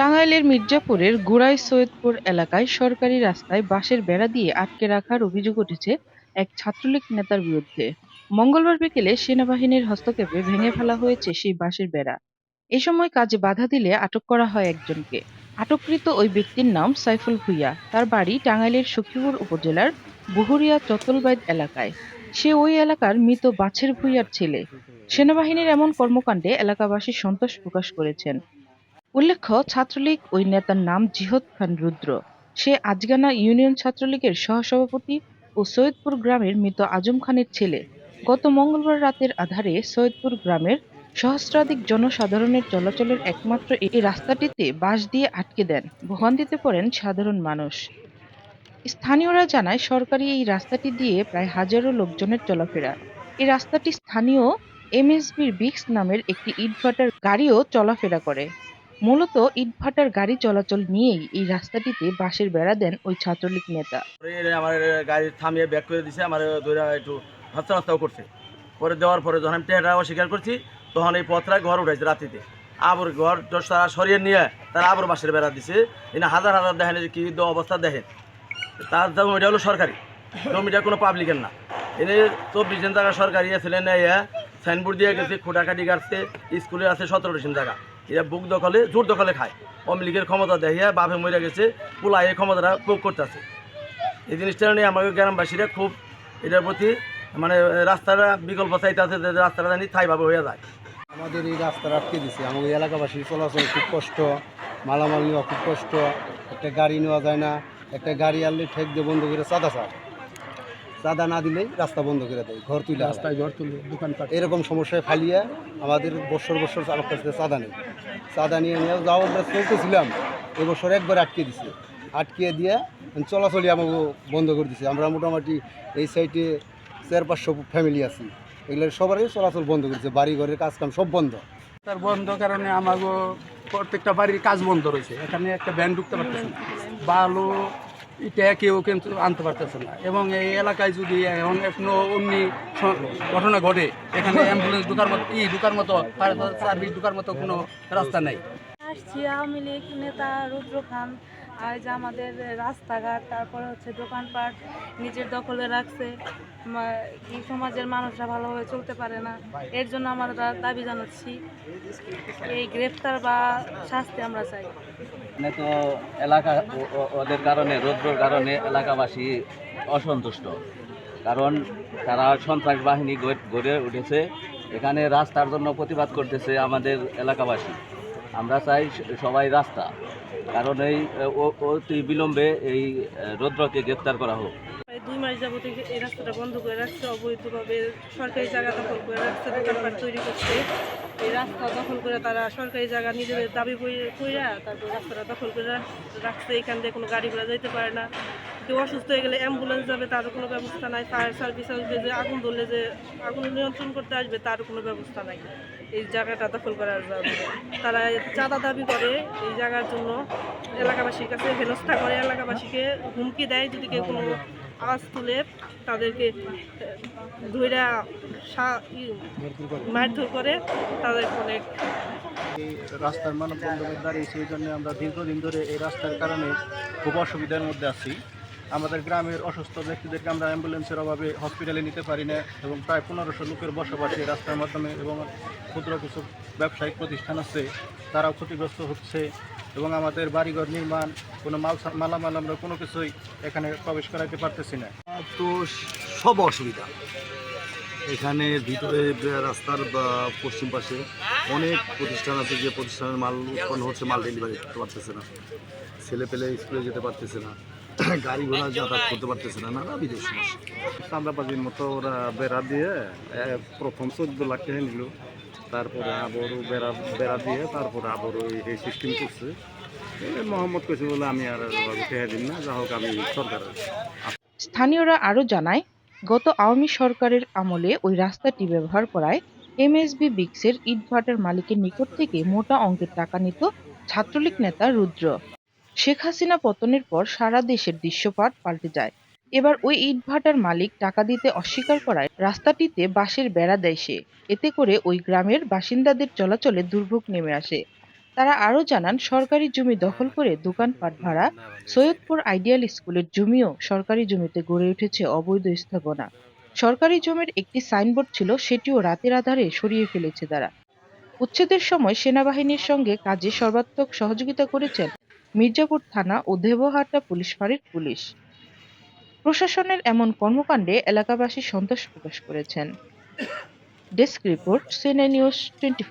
টাঙ্গাইলের মির্জাপুরের গোড়াই সৈয়দপুর এলাকায় সরকারি রাস্তায় বাঁশের বেড়া দিয়ে আটকে রাখার অভিযোগ উঠেছে এক ছাত্রলীগ নেতার বিরুদ্ধে। মঙ্গলবার বিকেলে সেনাবাহিনীর হস্তক্ষেপে ভেঙে ফেলা হয়েছে সেই বাঁশের বেড়া। এ সময় কাজে বাধা দিলে আটক করা হয় একজনকে। আটককৃত ওই ব্যক্তির নাম সাইফুল ভুইয়া। তার বাড়ি টাঙ্গাইলের সখীপুর উপজেলার বুহুরিয়া চতলবাইদ এলাকায়। সে ওই এলাকার মৃত বাছের ভুইয়ার ছেলে। সেনাবাহিনীর এমন কর্মকাণ্ডে এলাকাবাসী সন্তোষ প্রকাশ করেছেন। উল্লেখ্য, ছাত্রলীগ ওই নেতার নাম জিহদ খান রুদ্র। সে আজগানা ইউনিয়ন ছাত্রলীগের সহসভাপতি ও সৈয়দপুর গ্রামের মৃত আজম খানের ছেলে। গত মঙ্গলবার রাতের আধারে সৈয়দপুর গ্রামের সহস্রাধিক জনসাধারণের চলাচলের একমাত্র এই রাস্তাটিতে বাঁশ দিয়ে আটকে দেন। ভোগান্তিতে পড়েন সাধারণ মানুষ। স্থানীয়রা জানায়, সরকারি এই রাস্তাটি দিয়ে প্রায় হাজারো লোকজনের চলাফেরা। এই রাস্তাটি স্থানীয় এমএসবির বিক্স নামের একটি ইটভাটার গাড়িও চলাফেরা করে। মূলত ইটভাটার গাড়ি চলাচল নিয়েই এই রাস্তাটিতে বাঁশের বেড়া দেন ওই ছাত্রলীগ নেতা। আমার গাড়ি থামিয়ে ব্যাক করে দিছে, আমার দৌড়া একটু হাস্তা হাস্তাও করছে। পরে দেওয়ার পরে যখন আমি টেহাটা অস্বীকার করছি, তখন এই পথরা ঘর উঠাইছে রাত্রিতে। আবার ঘর তারা সরিয়ে নিয়ে তারা আবার বাসের বেড়া দিছে। এনে হাজার হাজার দেখেন কী অবস্থা দেখেন। তার জমিটা হলো সরকারি, জমিটা কোনো পাবলিকের না। এনে চব্বিশ দিন টাকা সরকারি ছিলেন সাইনবোর্ড দিয়ে গেছে, খুঁটাকাটি কাটছে, স্কুলে আছে সতেরো ডিসেন টাকা এরা বুক দখলে, জোর দখলে খায়। আওয়ামী লীগের ক্ষমতা দেখিয়া বাপে মরে গেছে পোলা এই ক্ষমতাটা প্রয়োগ করতেছে। এই জিনিসটা নিয়ে আমাকে গ্রামবাসীরা খুব এটার প্রতি মানে রাস্তাটা বিকল্প চাইতে আছে রাস্তাটা জানি ঠাইভাবে হয়ে যায়। আমাদের এই রাস্তাটা আটকে দিছে। আমাদের এলাকাবাসীর চলাচল খুব কষ্ট, মালামাল নেওয়া খুব কষ্ট, একটা গাড়ি নেওয়া যায় না, একটা গাড়ি আনলে ঠেক দিয়ে বন্ধ করে চাঁদা চায়। চাঁদা না দিলেই রাস্তা বন্ধ করে দেয় ঘর তুলে রাস্তায় ঘর তুলে দোকানপাট এরকম সমস্যায় ফালিয়ে আমাদের বছর বছর আমার কাছ চাঁদা নেই। চাঁদা নিয়ে নিয়ে আমরা চলতেছিলাম এবছর একবার আটকে দিছে। আটকে দিয়ে চলাচলই আমাকে বন্ধ করে দিছে। আমরা মোটামুটি এই সাইডে চার পাঁচশো ফ্যামিলি আছি। এগুলোর সবারই চলাচল বন্ধ করেছে বাড়ি ঘরের কাজ কাম সব বন্ধ। তার বন্ধ কারণে আমাগো প্রত্যেকটা বাড়ির কাজ বন্ধ রয়েছে। এখানে একটা ব্যান্ড ঢুকতে পারতেছে বালু এটা কেউ কিন্তু আনতে পারতেছে না। এবং এই এলাকায় যদি এখন কোনো অমনি ঘটনা ঘটে, এখানে অ্যাম্বুলেন্স ঢুকার মতো কি ঢুকার মতো সার্ভিস ঢুকার মতো কোনো রাস্তা নেই। আসছি আওয়ামী লীগ নেতা রুদ্র খান। যে আমাদের রাস্তাঘাট, তারপরে হচ্ছে দোকানপাট, নিজের দখলে রাখছে। সমাজের মানুষরা ভালোভাবে চলতে পারে না। এর জন্য আমরা দাবি জানাচ্ছি, এই গ্রেফতার বা শাস্তি আমরা চাই। তো এলাকা ওদের কারণে, রৌদ্রর কারণে এলাকাবাসী অসন্তুষ্ট। কারণ তারা সন্ত্রাস বাহিনী গড়ে উঠেছে। এখানে রাস্তার জন্য প্রতিবাদ করতেছে আমাদের এলাকাবাসী। আমরা চাই সবাই রাস্তা। কারণ এই অতি বিলম্বে এই রৌদ্রকে গ্রেপ্তার করা হোক। দুই মাস যাবত এই রাস্তাটা বন্ধ করে রাখছে, অবৈধভাবে সরকারি জায়গা দখল করে রাখছে দোকানপাট তৈরি করছে। এই রাস্তা দখল করে তারা সরকারি জায়গা নিজেদের দাবি কইরা তারপর রাস্তাটা দখল করে রাখ- রাখছে। এখান দিয়ে কোনো গাড়ি ঘোড়া যাইতে পারে না। কেউ অসুস্থ হয়ে গেলে অ্যাম্বুলেন্স যাবে, তারও কোনো ব্যবস্থা নাই ফায়ার সার্ভিস আসবে যে আগুন ধরলে যে আগুন নিয়ন্ত্রণ করতে আসবে, তারও কোনো ব্যবস্থা নাই। এই জায়গাটা দখল করার জন্য তারা চাঁদা দাবি করে এই জায়গার জন্য। এলাকাবাসীর কাছে হেনস্থা করে, এলাকাবাসীকে হুমকি দেয় যদি কেউ কোনো আওয়াজ তুলে তাদেরকে ধৈরা মারধর করে, তাদের অনেক এই রাস্তার মানববন্ধনে দাঁড়িয়ে সেই জন্য আমরা দীর্ঘদিন ধরে এই রাস্তার কারণে খুব অসুবিধার মধ্যে আছি। আমাদের গ্রামের অসুস্থ ব্যক্তিদেরকে আমরা অ্যাম্বুলেন্সের অভাবে হসপিটালে নিতে পারি না এবং প্রায় পনেরোশো লোকের বসবাস এই রাস্তার মাধ্যমে এবং ক্ষুদ্র কিছু ব্যবসায়িক প্রতিষ্ঠান আছে, তারাও ক্ষতিগ্রস্ত হচ্ছে এবং আমাদের বাড়িঘর নির্মাণ, কোনো মাল মালামাল আমরা কোনো কিছুই এখানে প্রবেশ করাতে পারতেছি না। তো সব অসুবিধা। এখানে ভিতরে রাস্তার বা পশ্চিম পাশে অনেক প্রতিষ্ঠান আছে, যে প্রতিষ্ঠানের মাল উৎপন্ন হচ্ছে, মাল ডেলিভারি করতে পারতেছে না। ছেলে পেলে স্কুলে যেতে পারতেছে না। গাড়ি ঘোড়া যাতায়াত করতে পারতেছে না সমস্যা চাঁদাবাজির মতো ওরা বেড়া দিয়ে প্রথম চোদ্দ লাখ টাকা নিল। তারপরে আবারও বেড়া বেড়া দিয়ে, তারপরে আবারও এই- সিস্টেম করছে। মোহাম্মদ বলে আমি আর দিন না, যা হোক আমি সরকার স্থানীয়রা আরও জানায়, গত আওয়ামী সরকারের আমলে ওই রাস্তাটি ব্যবহার করায় এম এমএসবি বিক্সের ইটভাটার মালিকের নিকট থেকে মোটা অঙ্কের টাকা নিত ছাত্রলীগ নেতা রুদ্র। শেখ হাসিনা পতনের পর সারা দেশের দৃশ্যপাট পাল্টে যায়। এবার ওই ইটভাটার মালিক টাকা দিতে অস্বীকার করায় রাস্তাটিতে বাঁশের বেড়া দেয় সে। এতে করে ওই গ্রামের বাসিন্দাদের চলাচলে দুর্ভোগ নেমে আসে। তারা আরও জানান, সরকারি জমি দখল করে দোকানপাট ভাড়া সৈয়দপুর আইডিয়াল স্কুলের জমিও সরকারি জমিতে গড়ে উঠেছে অবৈধ স্থাপনা। সরকারি জমির একটি সাইনবোর্ড ছিল, সেটিও রাতের আধারে সরিয়ে ফেলেছে তারা। উচ্ছেদের সময় সেনাবাহিনীর সঙ্গে কাজে সর্বাত্মক সহযোগিতা করেছেন মির্জাপুর থানা ও দেবহাটা পুলিশ ফাঁড়ির পুলিশ। প্রশাসনের এমন কর্মকাণ্ডে এলাকাবাসী সন্তোষ প্রকাশ করেছেন। Desk report cine news twenty